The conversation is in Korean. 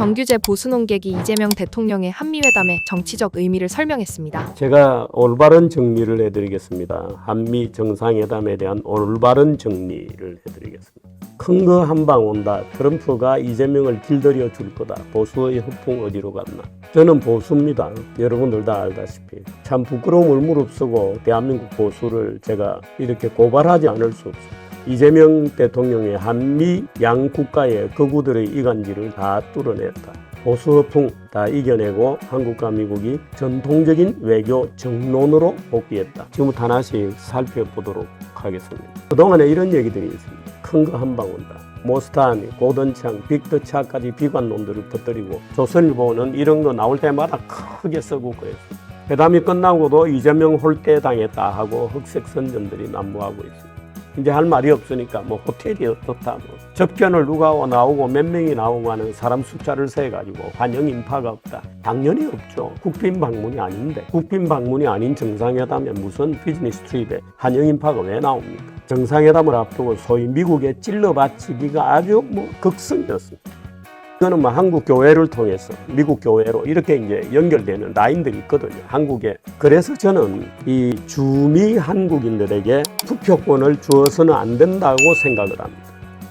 정규재 보수 논객이 이재명 대통령의 한미회담의 정치적 의미를 설명했습니다. 제가 올바른 정리를 해드리겠습니다. 한미 정상회담에 대한 올바른 정리를 해드리겠습니다. 큰 거 한 방 온다. 트럼프가 이재명을 길들여 줄 거다. 보수의 허풍 어디로 갔나? 저는 보수입니다. 여러분들 다 알다시피. 참 부끄러움을 무릅쓰고 대한민국 보수를 제가 이렇게 고발하지 않을 수 없습니다. 이재명 대통령의 한미 양 국가의 거구들의 이간질을 다 뚫어냈다. 보수 허풍 다 이겨내고 한국과 미국이 전통적인 외교 정론으로 복귀했다. 지금부터 하나씩 살펴보도록 하겠습니다. 그동안에 이런 얘기들이 있습니다. 큰 거 한 방 온다. 모스탄, 고던창, 빅터차까지 비관론들을 터뜨리고 조선일보는 이런 거 나올 때마다 크게 쓰고 그랬습니다. 회담이 끝나고도 이재명 홀대 당했다 하고 흑색 선전들이 난무하고 있습니다. 이제 할 말이 없으니까 뭐 호텔이 어떻다 뭐 접견을 누가 와 나오고 몇 명이 나오고 하는 사람 숫자를 세 가지고 환영 인파가 없다. 당연히 없죠. 국빈 방문이 아닌데. 국빈 방문이 아닌 정상회담에 무슨 비즈니스 트립에 환영 인파가 왜 나옵니까? 정상회담을 앞두고 소위 미국의 찔러 바치기가 아주 뭐 극성이었습니다 이거는 뭐 한국 교회를 통해서 미국 교회로 이렇게 이제 연결되는 라인들이 있거든요. 한국에. 그래서 저는 이 주미 한국인들에게 투표권을 주어서는 안 된다고 생각을 합니다.